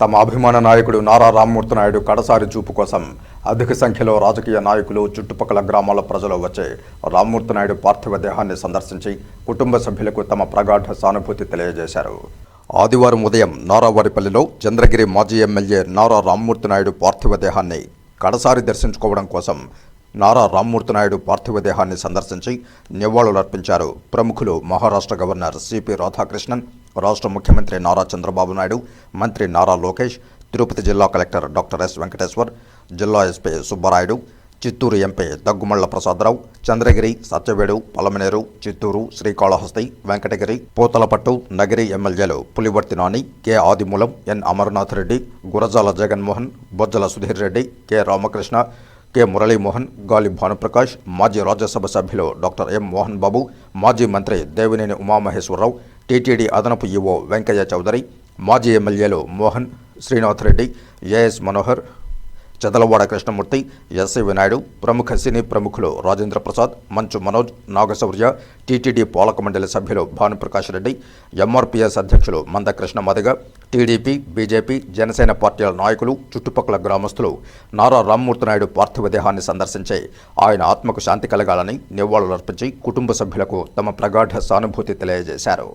తమ అభిమాన నాయకుడు నారా రామ్మూర్తి నాయుడు కడసారి చూపు కోసం అధిక సంఖ్యలో రాజకీయ నాయకులు చుట్టుపక్కల గ్రామాల ప్రజలు వచ్చి రామ్మూర్తి నాయుడు పార్థివ దేహాన్ని సందర్శించి కుటుంబ సభ్యులకు తమ ప్రగాఢ సానుభూతి తెలియజేశారు. ఆదివారం ఉదయం నారావారిపల్లిలో చంద్రగిరి మాజీ ఎమ్మెల్యే నారా రామ్మూర్తి నాయుడు పార్థివ దేహాన్ని కడసారి దర్శించుకోవడం కోసం నారా రామ్మూర్తి నాయుడు పార్థివ దేహాన్ని సందర్శించి నివాళులర్పించారు. ప్రముఖులు మహారాష్ట్ర గవర్నర్ సిపి రాధాకృష్ణన్ రాష్ట్ర ముఖ్యమంత్రి నారా చంద్రబాబు నాయుడు మంత్రి నారా లోకేష్ తిరుపతి జిల్లా కలెక్టర్ డాక్టర్ ఎస్ వెంకటేశ్వర్ జిల్లా ఎస్పీ సుబ్బరాయుడు చిత్తూరు ఎంపీ దగ్గుమళ్ళ ప్రసాదరావు చంద్రగిరి సత్యవేడు పలమనేరు చిత్తూరు శ్రీకాళహస్తి వెంకటగిరి పూతలపట్టు నగిరి ఎమ్మెల్యేలు Pulivarthi Nani K Adimulam N Amarnath Reddy Gurajala Jaganmohan Bojjala Sudheer Reddy K Ramakrishna K. Muralimohan Gali Bhanuprakash మాజీ రాజ్యసభ సభ్యులు డాక్టర్ ఎం. మోహన్ బాబు మాజీ మంత్రి దేవినేని ఉమామహేశ్వరరావు టీటీడీ అదనపు ఈవో వెంకయ్య చౌదరి మాజీ ఎమ్మెల్యేలు మోహన్ శ్రీనాథ్ రెడ్డి ఏఎస్ మనోహర్ చదలవాడ కృష్ణమూర్తి ఎస్ఐ వినాయుడు ప్రముఖ సినీ ప్రముఖులు రాజేంద్ర ప్రసాద్ మంచు మనోజ్ నాగశౌర్య టీటీడీ పాలక మండలి సభ్యులు భానుప్రకాష్ రెడ్డి ఎంఆర్పీఎస్ అధ్యక్షులు మంద కృష్ణ మదగ టీడీపీ బీజేపీ జనసేన పార్టీల నాయకులు చుట్టుపక్కల గ్రామస్తులు నారా రామ్మూర్తి నాయుడు పార్థివ దేహాన్ని సందర్శించి ఆయన ఆత్మకు శాంతి కలగాలని నివాళులర్పించి కుటుంబ సభ్యులకు తమ ప్రగాఢ సానుభూతి తెలియజేశారు.